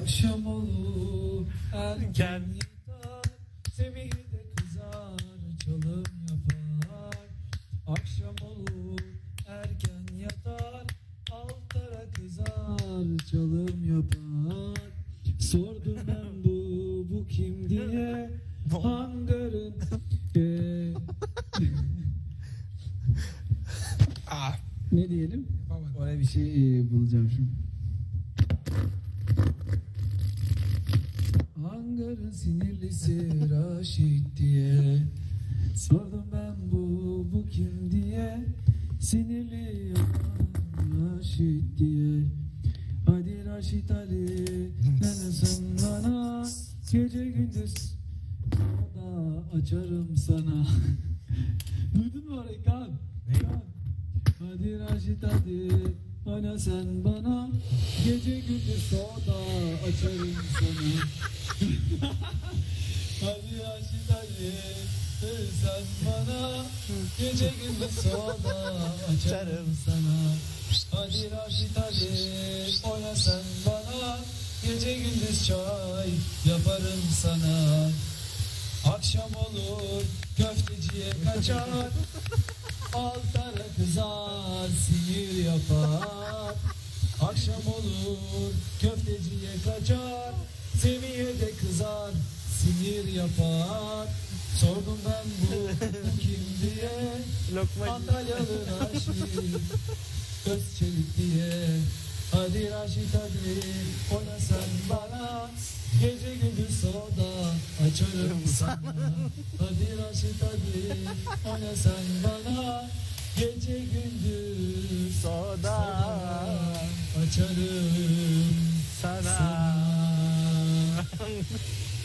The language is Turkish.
Akşam olur erken yatar Semih de kızar çalım yapar Akşam olur erken yatar Altara kızar çalım yapar Sordum ben bu bu kim diye Hangarın eee, Ah, Ne diyelim? Oraya bir şey e, bulacağım şimdi. Hangarın sinirlisi Raşit diye. Sordum ben bu bu kim diye. Sinirli Raşit diye. Hadi Raşit Ali Neresin bana? Gece gündüz Oda açarım sana. Duydun mu orayı Kaan? Kaan. Hadi Raşit hadi Bana sen bana Gece gündüz soda açarım sana. Hadi Raşit hadi sen bana Gece gündüz soda açarım sana. Hadi Raşit hadi Oyna sen bana Gece gündüz çay yaparım sana. Akşam olur köfteciye kaçar Altara kızar sinir yapar Akşam olur köfteciye kaçar Semih'e de kızar sinir yapar. Sordum ben bu, bu kim diye Lokma Antalyalı Raşit Öz çelik diye. Hadi Raşit hadi Oyna sen bana? Gece gündüz soda Açarım sana. Hadi Raşit hadi Oyna sen bana? Gece gündüz Açarım sana. sana